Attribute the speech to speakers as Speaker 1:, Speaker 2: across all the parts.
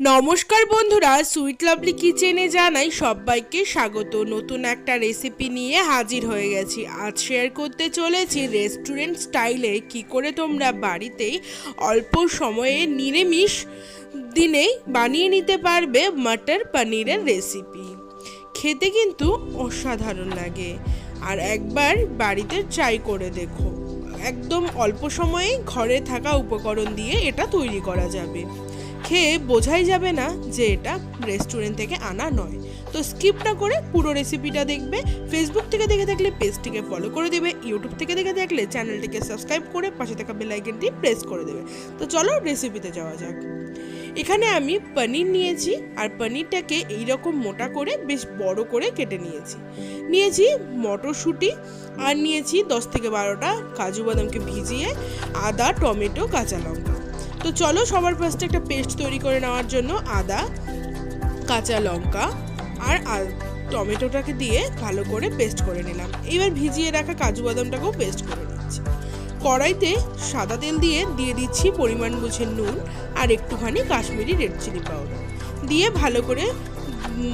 Speaker 1: নমস্কার বন্ধুরা, sweet lovely কিচেনে জানাই সবাইকে স্বাগত। নতুন একটা রেসিপি নিয়ে হাজির হয়ে গেছি। আজ শেয়ার করতে চলেছি রেস্টুরেন্ট স্টাইলে কি করে তোমরা বাড়িতেই অল্প সময়ে নিরামিষ দিনেই বানিয়ে নিতে পারবে মাটার পনিরের রেসিপি খেতে কিন্তু অসাধারণ লাগে। আর একবার বাড়িতে ট্রাই করে দেখো। একদম অল্প সময়ে ঘরে থাকা উপকরণ দিয়ে এটা তৈরি করা যাবে। খেয়ে বোঝাই যাবে না যে এটা রেস্টুরেন্ট থেকে আনা নয়। তো স্কিপ না করে পুরো রেসিপিটা দেখবে ফেসবুক থেকে দেখে থাকলে পেজটিকে ফলো করে দেবে ইউটিউব থেকে দেখে থাকলে চ্যানেলটিকে সাবস্ক্রাইব করে পাশে থাকা বেল আইকনটি প্রেস করে দেবে। তো চলো রেসিপিতে যাওয়া যাক। এখানে আমি পনির নিয়েছি আর পনিরটাকে এইরকম মোটা করে বেশ বড় করে কেটে নিয়েছি। নিয়েছি মটরশুঁটি আর নিয়েছি দশ থেকে বারোটা কাজু বাদামকে ভিজিয়ে আদা, টমেটো, কাঁচা লঙ্কা। তো চলো সবার ফার্স্টে একটা পেস্ট তৈরি করে নেওয়ার জন্য আদা, কাঁচা লঙ্কা আর টমেটোটাকে দিয়ে ভালো করে পেস্ট করে নিলাম। এবার ভিজিয়ে রাখা কাজু বাদামটাকেও পেস্ট করে নিচ্ছি। কড়াইতে সাদা তেল দিয়ে দিয়ে দিচ্ছি পরিমাণ বুঝে নুন আর একটুখানি কাশ্মীরি রেড চিলি পাউডার দিয়ে ভালো করে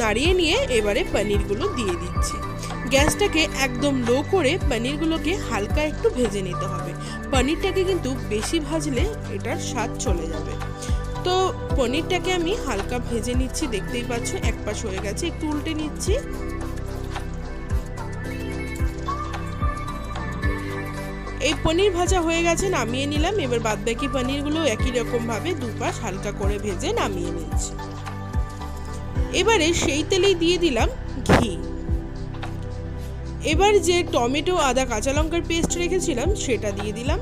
Speaker 1: নাড়িয়ে নিয়ে এবারে পনিরগুলো দিয়ে দিচ্ছি। গ্যাসটাকে একদম লো করে পনিরগুলোকে হালকা একটু ভেজে নিতে হবে। পনিরটাকে কিন্তু বেশি ভাজলে এটার স্বাদ চলে যাবে। তো পনিরটাকে আমি হালকা ভেজে নিচ্ছি, দেখতেই পাচ্ছ এক পাশ হয়ে গেছে, একটু উল্টে নিচ্ছি। এই পনির ভাজা হয়ে গেছে, নামিয়ে নিলাম। এবার বাদবাকি পনিরগুলো একই রকম ভাবে দুপাশ হালকা করে ভেজে নামিয়ে নিচ্ছি। এবারে সেই তেলেই দিয়ে দিলাম ঘি। এবার যে টমেটো, আদা, কাঁচা লঙ্কার পেস্ট রেখেছিলাম, সেটা দিয়ে দিলাম।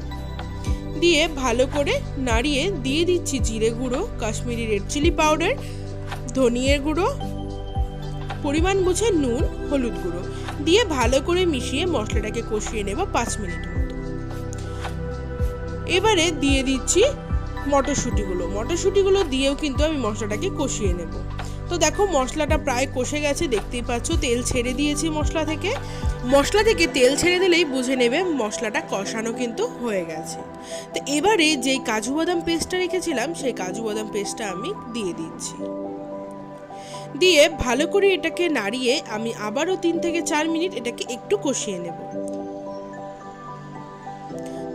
Speaker 1: দিয়ে ভালো করে নাড়িয়ে দিয়ে দিচ্ছি জিরে গুঁড়ো, কাশ্মীরি রেড চিলি পাউডার ধনিয়ার গুঁড়ো, পরিমাণ বুঝে নুন, হলুদ গুঁড়ো। দিয়ে ভালো করে মিশিয়ে মশলাটাকে কষিয়ে নেব পাঁচ মিনিট মতো। এবারে দিয়ে দিচ্ছি মটরশুঁটিগুলো। মটরশুঁটিগুলো দিয়েও কিন্তু আমি মশলাটাকে কষিয়ে নেব। তো দেখো মশলাটা প্রায় কষে গেছে, দেখতেই পাচ্ছ, তেল ছেড়ে দিয়েছি মশলা থেকে। মশলা থেকে তেল ছেড়ে দিলেই বুঝে নেবে মশলাটা কষানো কিন্তু হয়ে গেছে। তো এবারে যেই কাজু বাদাম পেস্টটা রেখেছিলাম, সেই কাজু বাদাম পেস্টটা আমি দিয়ে দিচ্ছি। দিয়ে ভালো করে এটাকে নাড়িয়ে আমি আবারও তিন থেকে চার মিনিট এটাকে একটু কষিয়ে নেব।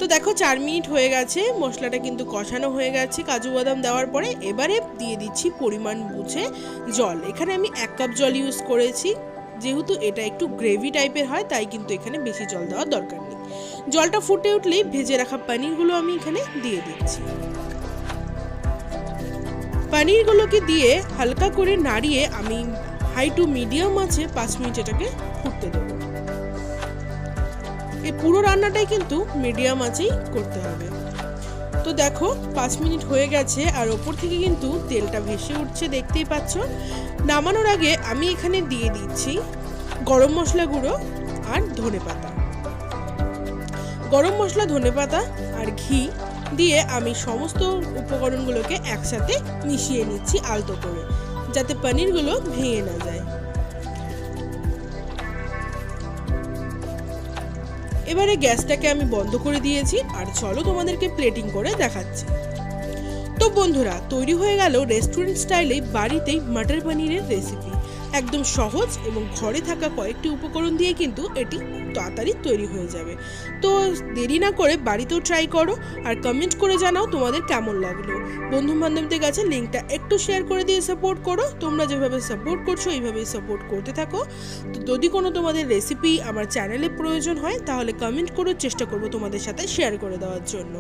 Speaker 1: তো দেখো, চার মিনিট হয়ে গেছে। মশলাটা কিন্তু কষানো হয়ে গেছে। কাজু বাদাম দেওয়ার পরে এবারে দিয়ে দিচ্ছি পরিমাণ বুঝে জল। এখানে আমি এক কাপ জল ইউজ করেছি। যেহেতু এটা একটু গ্রেভি টাইপের হয়, তাই কিন্তু এখানে বেশি জল দেওয়ার দরকার নেই। জলটা ফুটে উঠলেই ভেজে রাখা পানিরগুলো আমি এখানে দিয়ে দিচ্ছি। পনিরগুলোকে দিয়ে হালকা করে নাড়িয়ে আমি হাই টু মিডিয়াম আছে, পাঁচ মিনিট এটাকে ফুটতে দেবো। এই পুরো রান্নাটাই কিন্তু মিডিয়াম আঁচেই করতে হবে। তো দেখো, পাঁচ মিনিট হয়ে গেছে আর ওপর থেকে কিন্তু তেলটা ভেসে উঠছে, দেখতেই পাচ্ছ। নামানোর আগে আমি এখানে দিয়ে দিচ্ছি গরম মশলা গুঁড়ো আর ধনে পাতা। গরম মশলা, ধনে পাতা আর ঘি দিয়ে আমি সমস্ত উপকরণগুলোকে একসাথে মিশিয়ে নিচ্ছি আলতো করে, যাতে পনিরগুলো ভেঙে না যায়। এবারে গ্যাসটাকে আমি বন্ধ করে দিয়েছি, আর চলো তোমাদেরকে প্লেটিং করে দেখাচ্ছি। তো বন্ধুরা, তৈরি হয়ে গেল রেস্টুরেন্ট স্টাইলে বাড়িতেই মাটার পনিরের রেসিপি একদম সহজ এবং ঘরে থাকা কয়েকটি উপকরণ দিয়ে কিন্তু এটি তাড়াতাড়ি তৈরি হয়ে যাবে। তো দেরি না করে বাড়িতেও ট্রাই করো আর কমেন্ট করে জানাও তোমাদের কেমন লাগল। বন্ধু বান্ধবদের কাছে লিঙ্কটা একটু শেয়ার করে দিয়ে সাপোর্ট করো। তোমরা যেভাবে সাপোর্ট করছ, এইভাবেই সাপোর্ট করতে থাকো। তো যদি কোনো তোমাদের রেসিপি আমার চ্যানেলে প্রয়োজন হয়, তাহলে কমেন্ট করো চেষ্টা করব তোমাদের সাথে শেয়ার করে দেওয়ার জন্য।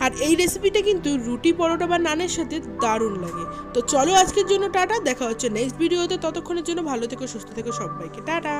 Speaker 1: আর এই রেসিপিটা কিন্তু রুটি, পরোটা বা নানের সাথে দারুণ লাগে। তো চলো আজকের জন্য টাটা, দেখা হচ্ছে নেক্সট ভিডিওতে ততক্ষণের জন্য ভালো থেকো, সুস্থ থেকো সবাইকে। টাটা!